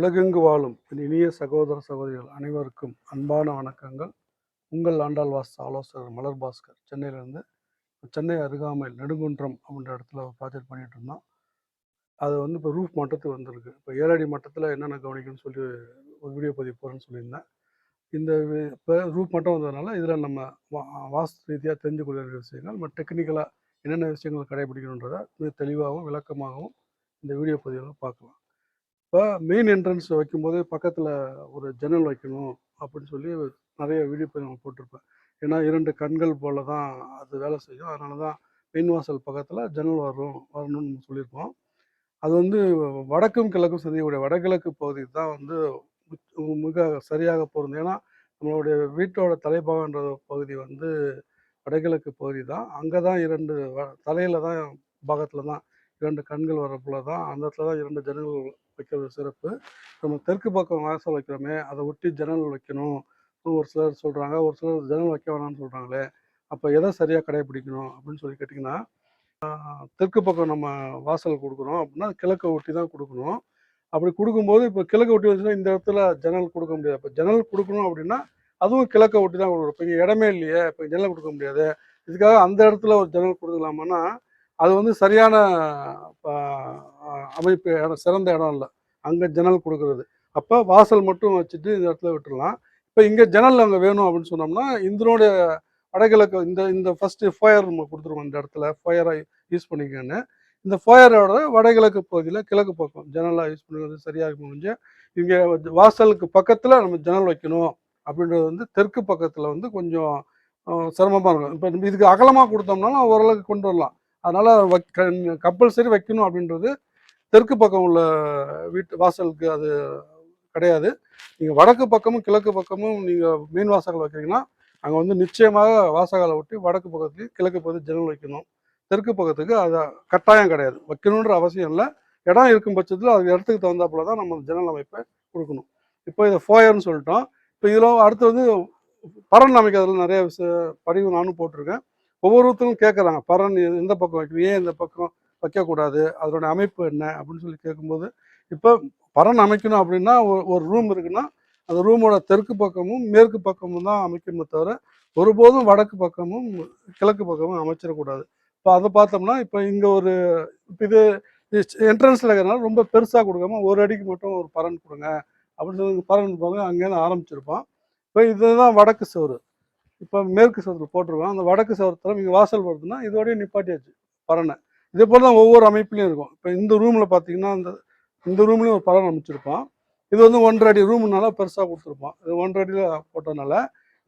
உலகெங்கு வாழும் என் இனிய சகோதர சகோதரிகள் அனைவருக்கும் அன்பான வணக்கங்கள். உங்கள் ஆண்டாள் வாச ஆலோசகர் மலர் பாஸ்கர். சென்னையிலேருந்து சென்னை அருகாமையில் நெடுங்குன்றம் அப்படின்ற இடத்துல ஒரு ப்ராஜெக்ட் பண்ணிட்டு இருந்தோம். அது வந்து இப்போ ரூஃப் மட்டத்துக்கு வந்திருக்கு. இப்போ ஏழடி மட்டத்தில் என்னென்ன கவனிக்கணும்னு சொல்லி ஒரு வீடியோ பதிவு போகிறேன்னு சொல்லியிருந்தேன். இந்த இப்போ ரூஃப் மட்டம் வந்ததுனால இதில் நம்ம வா வாஸ்து ரீதியாக தெரிஞ்சு கொள்ள விஷயங்கள் நம்ம டெக்னிக்கலாக என்னென்ன விஷயங்கள் கடைபிடிக்கணுன்றதை மிக தெளிவாகவும் விளக்கமாகவும் இந்த வீடியோ பதிவில் பார்க்கலாம். இப்போ மெயின் என்ட்ரன்ஸ் வைக்கும்போது பக்கத்தில் ஒரு ஜன்னல் வைக்கணும் அப்படின்னு சொல்லி நிறைய வீடியோ நான் போட்டிருப்பேன். ஏன்னா இரண்டு கண்கள் போல தான் அது வேலை செய்யும். அதனால தான் மெயின் வாசல் பக்கத்தில் ஜன்னல் வரும் வரணும்னு சொல்லியிருப்போம் அது வந்து வடக்கும் கிழக்கும் சந்திக்கக்கூடிய வடகிழக்கு பகுதி தான் வந்து மிக- சரியாக பொருந்தும். ஏன்னா நம்மளுடைய வீட்டோட தலைப்பாகன்ற பகுதி வந்து வடகிழக்கு பகுதி தான். அங்கே தான் இரண்டு வ- தான் பாகத்தில் தான் இரண்டு கண்கள் வரப்போல தான் அந்த இடத்துல தான் இரண்டு ஜன்னல்கள் வைக்கிறது சிறப்பு. நம்ம தெற்கு பக்கம் வாசல் வைக்கிறோமே அதை ஒட்டி ஜன்னல் வைக்கணும் ஒரு சிலர் சொல்கிறாங்க ஒரு சிலர் ஜன்னல் வைக்க வேணாம்னு சொல்கிறாங்களே அப்போ எதை சரியாக கடைபிடிக்கணும் அப்படின்னு சொல்லி கேட்டிங்கன்னா தெற்கு பக்கம் நம்ம வாசல் கொடுக்குறோம் அப்படின்னா கிழக்கை ஒட்டி தான் கொடுக்கணும். அப்படி கொடுக்கும்போது இப்போ கிழக்கு ஒட்டி வச்சுன்னா இந்த இடத்துல ஜன்னல் கொடுக்க முடியாது. இப்போ ஜன்னல் கொடுக்கணும் அப்படின்னா அதுவும் கிழக்கை ஒட்டி தான் கொடுக்குறோம் இப்போ இங்கே இடமே இல்லையே இப்போ ஜன்னல் கொடுக்க முடியாது. இதுக்காக அந்த இடத்துல ஒரு ஜன்னல் கொடுக்கலாமான்னா அது வந்து சரியான அமைப்பு இடம் சிறந்த இடம் இல்லை. அங்கே ஜன்னல் கொடுக்கறது. அப்போ வாசல் மட்டும் வச்சுட்டு இந்த இடத்துல விட்டுடலாம் இப்போ இங்கே ஜன்னல் அங்கே வேணும் அப்படின்னு சொன்னோம்னா இந்திரனுடைய வடகிழக்கு இந்த இந்த ஃபஸ்ட்டு ஃபயர் நம்ம கொடுத்துருவோம் இந்த இடத்துல. ஃபயரை யூஸ் பண்ணிக்கன்னு இந்த ஃபயரோட வடகிழக்கு பகுதியில் கிழக்கு பக்கம் ஜன்னலாக யூஸ் பண்ணுறது சரியாக முடிஞ்சு இங்கே வாசலுக்கு பக்கத்தில் நம்ம ஜன்னல் வைக்கணும் அப்படின்றது வந்து தெற்கு பக்கத்தில் வந்து கொஞ்சம் சிரமமாக இருக்கும். இப்போ இதுக்கு அகலமாக கொடுத்தோம்னாலும் ஓரளவுக்கு கொண்டு வரலாம். அதனால் கம்பல்சரி வைக்கணும் அப்படின்றது தெற்கு பக்கம் உள்ள வீட்டு வாசலுக்கு அது கிடையாது. நீங்கள் வடக்கு பக்கமும் கிழக்கு பக்கமும் நீங்கள் மீன் வாசகங்கள் வைக்கிறீங்கன்னா அங்கே வந்து நிச்சயமாக வாசகாலை ஒட்டி வடக்கு பக்கத்துலேயும் கிழக்கு பகுதி ஜன்னல் வைக்கணும். தெற்கு பக்கத்துக்கு அது கட்டாயம் கிடையாது. வைக்கணுன்ற அவசியம் இல்லை. இடம் இருக்கும் பட்சத்தில் அது இடத்துக்கு தகுந்தாப்புல தான் நம்ம ஜன்னல் அமைப்பை கொடுக்கணும். இப்போ இதை ஃபோயர்னு சொல்லிட்டோம். இப்போ இதில் அடுத்து வந்து பரன் அமைக்கிறதுல நிறைய விஷய பதிவு நானும் போட்டிருக்கேன். ஒவ்வொருத்தரும் கேட்குறாங்க பரன் எந்த பக்கம் வைக்கணும் ஏன் இந்த பக்கம் வைக்கக்கூடாது அதோட அமைப்பு என்ன அப்படின்னு சொல்லி கேட்கும்போது இப்போ பரன் அமைக்கணும் அப்படின்னா ஒரு- ஒரு ரூம் இருக்குன்னா அந்த ரூமோட தெற்கு பக்கமும் மேற்கு பக்கமும் தான் அமைக்கணுமே தவிர ஒருபோதும் வடக்கு பக்கமும் கிழக்கு பக்கமும் அமைச்சிடக்கூடாது. இப்போ அதை பார்த்தோம்னா இப்போ இங்கே ஒரு இப்போ இது என்ட்ரன்ஸில் இருக்கிறனால ரொம்ப பெருசாக கொடுக்காம ஒரு அடிக்கு மட்டும் ஒரு பரன் கொடுங்க அப்படின்னு சொல்லி பரன் போங்க அங்கேருந்து ஆரம்பிச்சிருப்போம் இப்போ இதுதான் வடக்கு சோறு இப்போ மேற்கு சுவத்தில் போட்டிருக்கோம். அந்த வடக்கு சுவரத்தில் நீங்கள் வாசல் வருதுன்னா இதோடய நிப்பாட்டியாச்சு பறனை இதே போல் தான் ஒவ்வொரு அமைப்புலையும் இருக்கும். இப்போ இந்த ரூமில் பார்த்தீங்கன்னா இந்த இந்த ரூம்லேயும் ஒரு பரன் அமைச்சிருப்பான் இது வந்து ஒன்றரை அடி ரூம்னால பெருசாக கொடுத்துருப்பான் இது ஒன்றரை அடியில் போட்டதுனால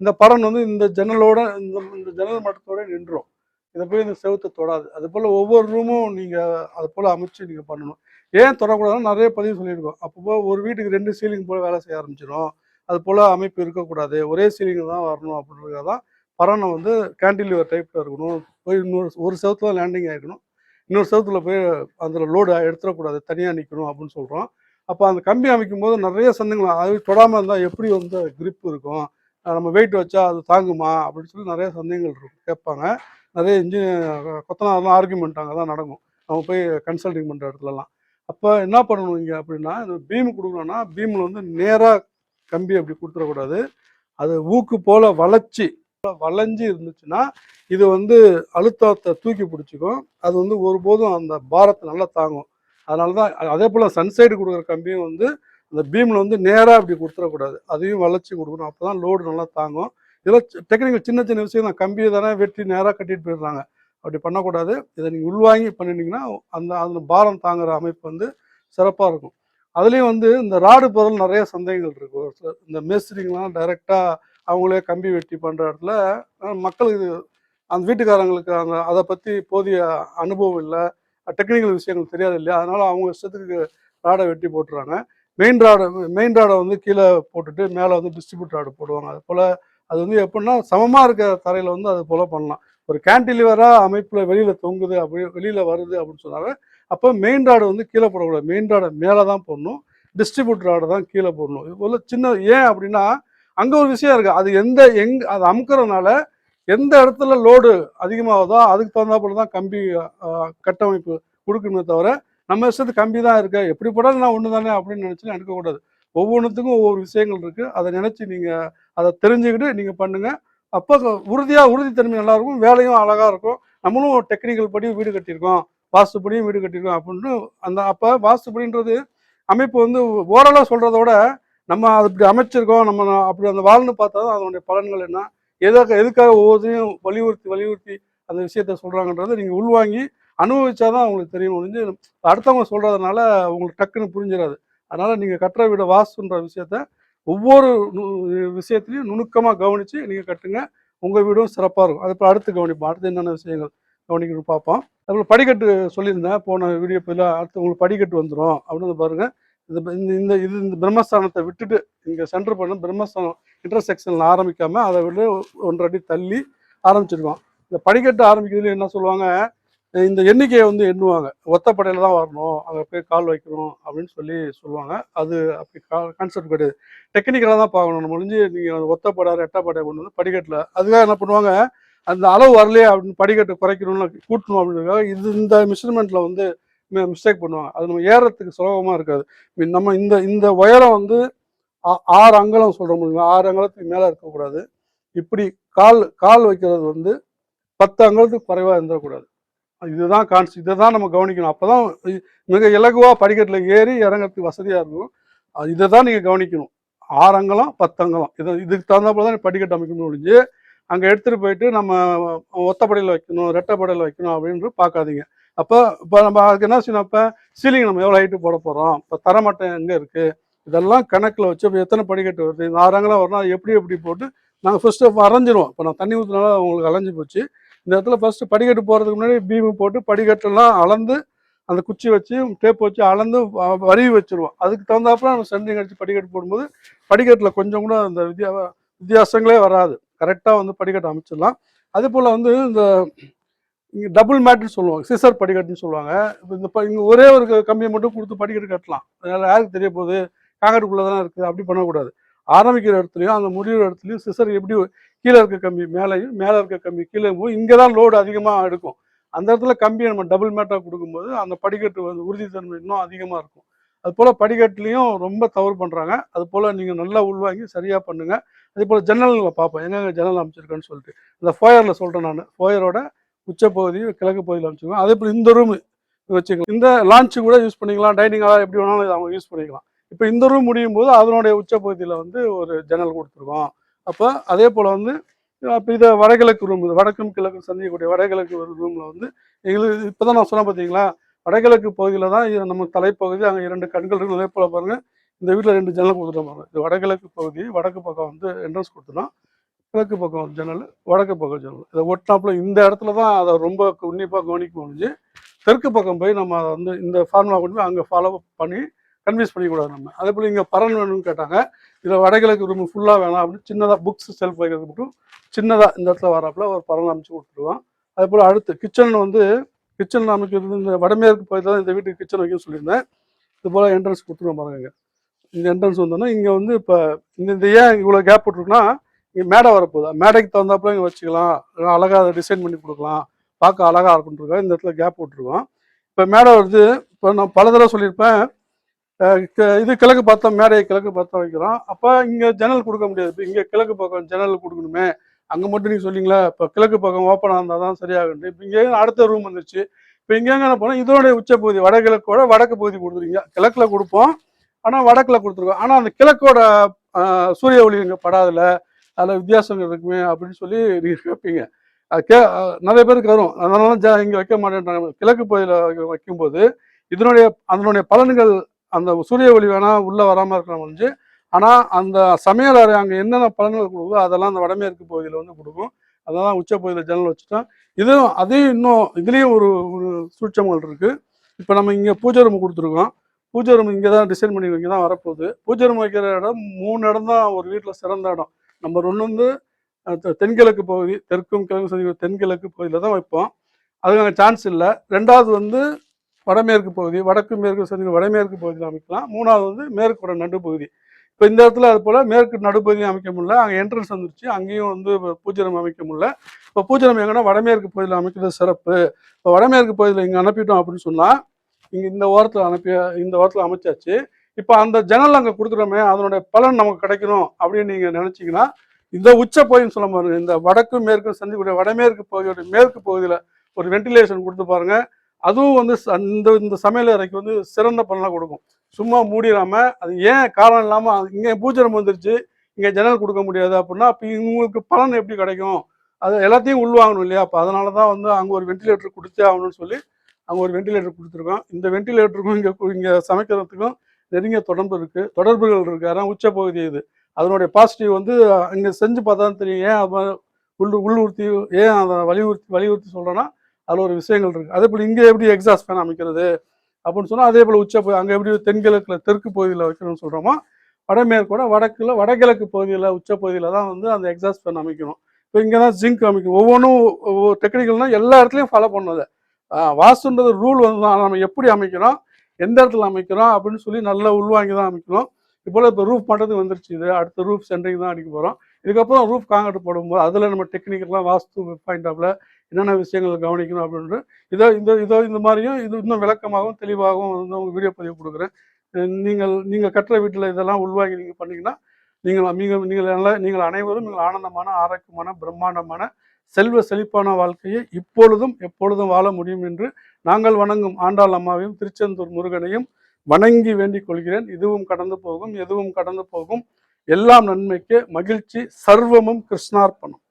இந்த பறன் வந்து இந்த ஜன்னலோட இந்த இந்த ஜன்னல் மட்டத்தோட நின்றுடும் இதை போய் இந்த செவத்தை தொடாது. அது போல் ஒவ்வொரு ரூமும் நீங்கள் அது போல் அமைச்சு நீங்கள் பண்ணணும். ஏன் தொடக்கூடாதுன்னு நிறைய பதிவு சொல்லியிருக்கோம். அப்போ ஒரு வீட்டுக்கு ரெண்டு சீலிங் போல் வேலை செய்ய ஆரம்பிச்சிடும் அது போல் அமைப்பு இருக்கக்கூடாது. ஒரே சீலிங் தான் வரணும் அப்படின்றதுக்காக தான் பரணை வந்து கேண்டிலிவர் டைப்பில் இருக்கணும். போய் இன்னொரு ஒரு செவத்தில் லேண்டிங் ஆகிக்கணும் இன்னொரு செவத்துல போய் அதில் லோடு எடுத்துடக்கூடாது. தனியாக நிற்கணும் அப்படின்னு சொல்கிறோம் அப்போ அந்த கம்பி அமைக்கும் போது நிறைய சந்தேகங்கள் அது தொடாமல் இருந்தால் எப்படி வந்து grip இருக்கும்? நம்ம வெயிட் வச்சா அது தாங்குமா? அப்படின்னு சொல்லி நிறைய சந்தேகங்கள் இருக்கும் கேட்பாங்க. நிறைய இன்ஜினியர் கொத்தனாரெலாம் ஆர்குமெண்ட் அங்கே தான் நடக்கும். அவங்க போய் கன்சல்டிங் பண்ணுற இடத்துலலாம். அப்போ என்ன பண்ணணும் இங்கே அப்படின்னா இந்த பீம் கொடுக்கணும்னா பீமில் வந்து நேராக கம்பி அப்படி கொடுத்துடக்கூடாது. அது ஊக்கு போல வளைச்சி வளைஞ்சு இருந்துச்சுன்னா இது வந்து அழுத்தத்தை தூக்கி பிடிச்சிக்கும். அது வந்து ஒருபோதும் அந்த பாரத்தை நல்லா தாங்கும். அதனால தான் அதே போல் சன்சைடு கொடுக்குற கம்பியும் வந்து அந்த பீமில் வந்து நேராக அப்படி கொடுத்துடக்கூடாது. அதையும் வளைச்சி கொடுக்கணும். அப்போ தான் லோடு நல்லா தாங்கும். இதெல்லாம் டெக்னிக்கல் சின்ன சின்ன விஷயம் தான். கம்பியை தானே வெட்டி நேராக கட்டிட்டு போயிடுறாங்க. அப்படி பண்ணக்கூடாது. இதை நீங்கள் உள்வாங்கி பண்ணிட்டீங்கன்னா அந்த அந்த பாரம் தாங்குற அமைப்பு வந்து சிறப்பாக இருக்கும். அதுலேயும் வந்து இந்த ராடு பதில் நிறைய சந்தேகங்கள் இருக்கு. ஒரு சில- இந்த மேஸ்திரிங்கெலாம் டைரெக்டாக அவங்களே கம்பி வெட்டி பண்ணுற இடத்துல மக்களுக்கு அந்த வீட்டுக்காரங்களுக்கு அந்த அதை பற்றி போதிய அனுபவம் இல்லை டெக்னிக்கல் விஷயங்கள் தெரியாது இல்லையா? அதனால அவங்க இஷ்டத்துக்கு ராடை வெட்டி போட்டுறாங்க. மெயின் ராடை மெயின் ராடை வந்து கீழே போட்டுட்டு மேலே வந்து டிஸ்ட்ரிபியூட் ராடு போடுவாங்க. அது போல் அது வந்து எப்படின்னா சமமாக இருக்க தரையில் வந்து அது போல் பண்ணலாம். ஒரு கேன்டிலிவராக அமைப்பில் வெளியில் தொங்குது அப்படி வெளியில் வருது அப்படின்னு சொன்னாங்க. அப்போ மெயின் ராடு வந்து கீழே போடக்கூடாது. மெயின் ராடை மேலே தான் போடணும். டிஸ்ட்ரிபியூட் ராடை தான் கீழே போடணும். இது சின்ன ஏன் அப்படின்னா அங்கே ஒரு விஷயம் இருக்குது அது எந்த எங் அது அமுக்கிறதுனால எந்த இடத்துல லோடு அதிகமாகுதோ அதுக்கு தகுந்தாப்புல தான் கம்பி கட்டமைப்பு கொடுக்கணுமே தவிர நம்ம இஷ்டத்துக்கு கம்பி தான் இருக்கு. எப்படி போட்டாலும் நான் ஒன்று தானே அப்படின்னு நினச்சி எடுக்கக்கூடாது. ஒவ்வொன்றுத்துக்கும் ஒவ்வொரு விஷயங்கள் இருக்குது அதை நினச்சி நீங்கள் அதை தெரிஞ்சுக்கிட்டு நீங்கள் பண்ணுங்கள் அப்போ உறுதியாக உறுதித்தன்மை நல்லா இருக்கும் வேலையும் அழகாக இருக்கும். நம்மளும் டெக்னிக்கல் படி வீடு கட்டியிருக்கோம். வாஸ்துப்படியும் வீடு கட்டியிருக்கோம் அப்படின்னு அந்த அப்போ வாஸ்துப்படின்றது அமைப்பு வந்து ஓரளவு சொல்கிறத விட நம்ம அது இப்படி அமைச்சிருக்கோம் நம்ம அப்படி அந்த வாழ்னு பார்த்தா தான் அதனுடைய பலன்கள் என்ன எதுக்காக எதுக்காக ஒவ்வொருத்தையும் வலியுறுத்தி வலியுறுத்தி அந்த விஷயத்த சொல்கிறாங்கன்றதை நீங்கள் உள்வாங்கி அனுபவிச்சாதான் உங்களுக்கு தெரியும் ஒழிஞ்சு அடுத்தவங்க சொல்கிறதுனால உங்களுக்கு டக்குன்னு புரிஞ்சிடாது அதனால் நீங்கள் கட்டுற வீடு வாஸ்துன்ற விஷயத்த ஒவ்வொரு நு- விஷயத்துலையும் நுணுக்கமாக கவனித்து நீங்கள் கட்டுங்க. உங்கள் வீடும் சிறப்பாக இருக்கும். அது அடுத்து கவனிப்போம். அடுத்து என்னென்ன விஷயங்கள் கவனிக்கணும் பார்ப்போம். அதுபோல் படிக்கட்டு சொல்லியிருந்தேன். போன வீடியோ பதில் அடுத்து உங்களுக்கு படிக்கட்டு வந்துடும் அப்படின்னு பாருங்கள் இது இந்த இந்த இது இந்த பிரம்மஸ்தானத்தை விட்டுட்டு இங்கே சென்டர் பண்ண பிரம்மஸ்தானம் இன்டர்செக்ஷனில் ஆரம்பிக்காமல் அதை விட ஒன்றரை அடி தள்ளி ஆரம்பிச்சிருக்கோம். இந்த படிக்கட்டு ஆரம்பிக்கிறதுல என்ன சொல்லுவாங்க? இந்த எண்ணிக்கையை வந்து எண்ணுவாங்க. ஒத்தப்படையில் தான் வரணும். அங்கே போய் கால் வைக்கணும் அப்படின்னு சொல்லி சொல்லுவாங்க. அது அப்படி கான்செப்ட் கிடையாது. டெக்னிக்கலாக தான் பார்க்கணும். நம்ம முடிஞ்சு நீங்கள் ஒத்தப்படை ரெட்டப்படை கொண்டு வந்து படிக்கட்டில். அதுக்காக என்ன பண்ணுவாங்க? அந்த அளவு வரலையே அப்படின்னு படிக்கட்டு குறைக்கணும்னு கூட்டணும் அப்படின்றதுக்காக இது இந்த மெஷர்மெண்ட்டில் வந்து மிஸ்டேக் பண்ணுவாங்க. அது நம்ம ஏறுறதுக்கு சுலபமாக இருக்காது. மீன் நம்ம இந்த இந்த உயரம் வந்து ஆ- ஆறு அங்கலம் சொல்கிற முடியுங்களா ஆறு அங்கலத்துக்கு மேலே இருக்கக்கூடாது. இப்படி கால் கால் வைக்கிறது வந்து பத்து அங்கலத்துக்கு குறைவாக இருந்துடக்கூடாது இதுதான் கான்ஸ் இதை தான் நம்ம கவனிக்கணும். அப்போ தான் மிக இலகுவாக படிக்கட்டில் ஏறி இறங்கிறதுக்கு வசதியாக இருக்கும். இதை தான் நீங்கள் கவனிக்கணும். ஆறங்கலம் பத்தங்கலம் இதை இதுக்கு தகுந்தாப்புல தான் படிக்கட்டு அமைக்கணும் ஒழிஞ்சு அங்கே எடுத்துகிட்டு போயிட்டு நம்ம ஒத்தப்படையில் வைக்கணும் ரெட்டப்படையில் வைக்கணும் அப்படின்னு பார்க்காதீங்க அப்போ இப்போ நம்ம அதுக்கு என்ன செய்யணும்? அப்போ சீலிங் நம்ம எவ்வளோ ஹைட்டு போட போகிறோம் இப்போ தரமட்டம் எங்கே இருக்குது இதெல்லாம் கணக்கில் வச்சு இப்போ எத்தனை படிக்கட்டு வருது? இந்த ஆறங்கலம் வரணும் அது எப்படி எப்படி போட்டு நாங்கள் ஃபர்ஸ்ட்டு வரைஞ்சிருவோம் இப்போ நான் தண்ணி ஊற்றினால உங்களுக்கு அலைஞ்சு போச்சு. இந்த இடத்துல ஃபர்ஸ்ட் படிக்கட்டு போகிறதுக்கு முன்னாடி பீமு போட்டு படிக்கட்டெல்லாம் அளந்து அந்த குச்சி வச்சு டேப் வச்சு அளந்து வ- வரி வச்சிருவோம். அதுக்கு தகுந்தாப்புல நம்ம சென்டிங் அடித்து படிக்கட்டு போடும்போது படிக்கட்டில் கொஞ்சம் கூட அந்த வித்தியா வித்தியாசங்களே வராது. கரெக்டாக வந்து படிக்கட்டு அமைச்சிடலாம். அதே போல் வந்து இந்த இங்கே டபுள் மேட்னு சொல்லுவாங்க. சிசர் படிக்கட்டுன்னு சொல்லுவாங்க. இப்போ இந்த ப- இங்கே ஒரே ஒரு க- கம்பியை மட்டும் கொடுத்து படிக்கட்டு கட்டலாம். அதனால் யாருக்கு தெரிய போகுது? காங்கிரட்டுக்குள்ளே தானே இருக்குது. அப்படி பண்ணக்கூடாது. ஆரம்பிக்கிற இடத்துலையும் அந்த முடிகிற இடத்துலையும் சிசர் எப்படி கீழே இருக்க கம்பி மேலேயும் மேலே இருக்க கம்பி கீழே போகும். இங்கே தான் லோடு அதிகமாக எடுக்கும். அந்த இடத்துல கம்பியை நம்ம டபுள் மேட்டாக கொடுக்கும்போது அந்த படிக்கட்டு வந்து உறுதித்தன்மை இன்னும் அதிகமாக இருக்கும். அது போல் படிக்கட்டுலேயும் ரொம்ப தவறு பண்ணுறாங்க அது போல் நீங்கள் நல்லா உள்வாங்கி சரியாக பண்ணுங்கள் அதே போல் ஜன்னல்களை பார்ப்போம். எங்கெங்கே ஜன்னல் அமைச்சிருக்கேன்னு சொல்லிட்டு. இந்த ஃபோயரில் சொல்கிறேன் நான். ஃபோயரோட உச்சப்பகுதியும் கிழக்கு பகுதியில் அமைச்சிருக்கோம். அதே போல் இந்த ரூமு வச்சுக்கலாம். இந்த லான்ச்சு கூட யூஸ் பண்ணிக்கலாம். டைனிங் எப்படி வேணாலும் அவங்க யூஸ் பண்ணிக்கலாம். இப்போ இந்த ரூம் முடியும் போது அதனுடைய உச்சப்பகுதியில் வந்து ஒரு ஜன்னல் கொடுத்துருக்கோம். அப்போ அதே போல் வந்து அப்போ இதை வடகிழக்கு ரூம் இது வடக்கும் கிழக்கும் சந்திக்கக்கூடிய வடகிழக்கு ஒரு ரூமில் வந்து எங்களுக்கு இப்போ தான் நான் சொன்னேன் பார்த்தீங்களா வடகிழக்கு பகுதியில் தான் இது நம்ம தலைப்பகுதி அங்கே இரண்டு கண்கள் இருக்கும் அதே போல் பாருங்கள் இந்த வீட்டில் ரெண்டு ஜன்னல் கொடுத்துட்டோம் பாருங்கள் இது வடகிழக்கு பகுதி வடக்கு பக்கம் வந்து என்ட்ரன்ஸ் கொடுத்துட்டோம். கிழக்கு பக்கம் ஒரு ஜன்னல் வடக்கு பக்கம் ஜன்னல் இதை ஒட்டினாப்புல இந்த இடத்துல தான் அதை ரொம்ப உன்னிப்பாக கவனிக்க முடிஞ்சு தெற்கு பக்கம் போய் நம்ம அதை வந்து இந்த ஃபார்முலா கொண்டு போய் அங்கே ஃபாலோ பண்ணி கன்வின்ஸ் பண்ணிக்கூடாது நம்ம. அதே போல் இங்கே பரன் வேணும்னு கேட்டாங்க. இதில் வடகிழக்கு ரூம் ஃபுல்லாக வேணாம் அப்படின்னு சின்னதாக புக்ஸ் செல்ஃப் வைக்கிறது மட்டும் சின்னதாக இந்த இடத்துல வராப்புல ஒரு பரன் அமைச்சு கொடுத்துருவோம் அதே போல் அடுத்து கிச்சன் வந்து கிச்சன் அமைக்கிறது இந்த வடமேற்கு பகுதி தான் இந்த வீட்டுக்கு கிச்சன் வைக்க சொல்லியிருந்தேன். இது போல் என்ட்ரன்ஸ் கொடுத்துருவோம் பாருங்க இந்த என்ட்ரன்ஸ் வந்தோன்னா இங்கே வந்து இப்போ இந்த இந்த ஏன் இவ்வளோ கேப் விட்ருக்குன்னா இங்கே மேடை வரப்போகுது. மேடைக்கு தகுந்தாப்புல இங்கே வச்சுக்கலாம். அழகாக அதை டிசைன் பண்ணி கொடுக்கலாம். பார்க்க அழகாக இருக்குன்றதுக்காக இந்த இடத்துல கேப் விட்ருக்கோம் இப்போ மேடை வருது. இப்போ நான் பல தடவை சொல்லியிருப்பேன். இது கிழக்கு பார்த்தோம் மேடையை கிழக்கு பார்த்தா வைக்கிறோம். அப்போ இங்கே ஜன்னல் கொடுக்க முடியாது. இப்போ இங்கே கிழக்கு பக்கம் ஜன்னல் கொடுக்கணுமே. அங்கே மட்டும் நீங்கள் சொல்லிங்களா இப்போ கிழக்கு பக்கம் ஓப்பனாக இருந்தால் தான் சரியாகுது இப்போ இங்கே அடுத்த ரூம் வந்துருச்சு. இப்போ இங்கே எங்கே போனால் இதோடைய உச்சப்பகுதி வடகிழக்கோட வடக்கு பகுதி கொடுத்துருங்க கிழக்கில் கொடுப்போம். ஆனால் வடக்கில் கொடுத்துருக்கோம். ஆனால் அந்த கிழக்கோட சூரிய ஒளி இங்கே படாதில்ல அதில் வித்தியாசங்கள் இருக்குமே அப்படின்னு சொல்லி நீங்கள் கேட்பீங்க அது கே நிறைய பேருக்கு வரும். அதனால ஜ இங்கே வைக்க மாட்டேன்றாங்க. கிழக்கு பகுதியில் வைக்கும்போது இதனுடைய அதனுடைய பலன்கள் அந்த சூரிய ஒளி வேணா உள்ளே வராமல் இருக்கலாம் முடிஞ்சு. ஆனால் அந்த சமையல் அறை அங்கே என்னென்ன பலன்கள் கொடுக்குதோ அதெல்லாம் அந்த வடமேற்கு பகுதியில் வந்து கொடுக்கும். அதெல்லாம் உச்ச பகுதியில் ஜன்னல் வச்சுட்டோம் இதுவும் அதையும் இன்னும் இதுலேயும் ஒரு ஒரு சூட்சங்கள் இருக்குது இப்போ நம்ம இங்கே பூஜை ரூம் கொடுத்துருக்கோம். பூஜை ரூம் இங்கே தான் டிசைன் பண்ணி இங்கே தான் வரப்போகுது. பூஜை ரூம் வைக்கிற இடம் மூணு இடம் தான் ஒரு வீட்டில் சிறந்த இடம். நம்பர் ஒன்று வந்து தெ- தென்கிழக்கு பகுதி தெற்கும் கிழக்கு சதி தென்கிழக்கு பகுதியில் தான் வைப்போம். அதுக்கு சான்ஸ் இல்லை. ரெண்டாவது வந்து வடமேற்கு பகுதி வடக்கு மேற்கு சந்திக்கும் வடமேற்கு பகுதியில் அமைக்கலாம். மூணாவது வந்து மேற்கோட நடுப்பகுதி இப்போ இந்த இடத்துல அது போல் மேற்கு நடுப்பகுதியும் அமைக்க முடியல. அங்கே என்ட்ரன்ஸ் வந்துருச்சு. அங்கேயும் வந்து பூஜை அமைக்க முடியல. இப்போ பூஜை எங்கன்னா வடமேற்கு பகுதியில் அமைக்கிறது சிறப்பு. இப்போ வடமேற்கு பகுதியில் இங்கே அனுப்பிட்டோம் அப்படின்னு சொன்னால் இங்கே இந்த ஓரத்தில் அனுப்பி இந்த ஓரத்தில் அமைச்சாச்சு. இப்போ அந்த ஜன்னல் அங்கே கொடுத்துட்டோமே அதனுடைய பலன் நமக்கு கிடைக்கணும் அப்படின்னு நீங்கள் நினச்சிங்கன்னா இந்த உச்ச பகுதின்னு சொல்ல பாருங்க இந்த வடக்கு மேற்கு சந்திக்கூடிய வடமேற்கு பகுதியோட மேற்கு பகுதியில் ஒரு வென்டிலேஷன் கொடுத்து பாருங்கள் அதுவும் வந்து இந்த இந்த சமையல் அறைக்கு வந்து சிறந்த பலனாக கொடுக்கும். சும்மா மூடிடாம அது ஏன் காரணம் இல்லாமல் இங்கே பூஜனம் வந்துருச்சு இங்கே ஜன்னல் கொடுக்க முடியாது அப்படின்னா அப்போ இவங்களுக்கு பலன் எப்படி கிடைக்கும்? அது எல்லாத்தையும் உள்வாங்கணும் இல்லையா? அப்போ அதனால தான் வந்து அங்கே ஒரு வென்டிலேட்டர் கொடுத்தே ஆகணும்னு சொல்லி அங்கே ஒரு வென்டிலேட்டர் கொடுத்துருக்கோம். இந்த வென்டிலேட்டருக்கும் இங்கே இங்கே சமைக்கிறதுக்கும் நெருங்கிய தொடர்பு இருக்குது தொடர்புகள் இருக்குது அதான் உச்ச பகுதி இது. அதனுடைய பாசிட்டிவ் வந்து இங்கே செஞ்சு பார்த்தா தான் தெரியும். ஏன் அது உள் உள்ளுறுத்தி ஏன் அதை வலியுறுத்தி வலியுறுத்தி சொல்கிறேன்னா அதில் ஒரு விஷயங்கள் இருக்குது அதே போல் இங்கே எப்படி எக்ஸாஸ்ட் ஃபேன் அமைக்கிறது? அப்படின்னு சொன்னால் அதே போல் உச்ச போய் அங்கே எப்படி தென்கிழக்கில் தெற்கு பகுதியில் வைக்கணும்னு சொல்கிறோமோ வடமேற்கோட வடக்கில் வடகிழக்கு பகுதியில் உச்ச பகுதியில் தான் வந்து அந்த எக்ஸாஸ்ட் ஃபேன் அமைக்கணும். இப்போ இங்கே தான் ஜிங்க் அமைக்கும் ஒவ்வொன்றும் ஒவ்வொரு டெக்னிக்கல்னா எல்லா இடத்துலையும் ஃபாலோ பண்ணது வாஸ்துன்றது ரூல் வந்து தான். நம்ம எப்படி அமைக்கிறோம்? எந்த இடத்துல அமைக்கிறோம்? அப்படின்னு சொல்லி நல்லா உள்வாங்கி தான் அமைக்கணும். இப்போ இப்போ ரூஃப் பண்ணுறதுக்கு வந்துருச்சு இது. அடுத்த ரூஃப் சென்டரிங் தான் அடிக்க போகிறோம் இதுக்கப்புறம் ரூஃப் காங்கிரட் போடும்போது அதில் நம்ம டெக்னிக்கலாக வாஸ்து பாயிண்ட் ஆஃப்ல என்னென்ன விஷயங்கள் கவனிக்கணும் அப்படின்ட்டு இதோ இந்த இதோ இந்த மாதிரியும் இது இன்னும் விளக்கமாகவும் தெளிவாகவும் வந்து உங்களுக்கு வீடியோ பதிவு கொடுக்குறேன். நீங்கள் நீங்கள் கட்டுற வீட்டில் இதெல்லாம் உள்வாங்கி நீங்கள் பண்ணீங்கன்னா நீங்கள் நீங்கள் நீங்கள் நல்லா நீங்கள் அனைவரும் நீங்கள் ஆனந்தமான ஆரோக்கியமான பிரம்மாண்டமான செல்வ செழிப்பான வாழ்க்கையை இப்பொழுதும் எப்பொழுதும் வாழ முடியும் என்று நாங்கள் வணங்கும் ஆண்டாள் அம்மாவையும் திருச்செந்தூர் முருகனையும் வணங்கி வேண்டிக் கொள்கிறேன். இதுவும் கடந்து போகும் எதுவும் கடந்து போகும். எல்லாம் நன்மைக்கு மகிழ்ச்சி சர்வமும் கிருஷ்ணார்ப்பணம்.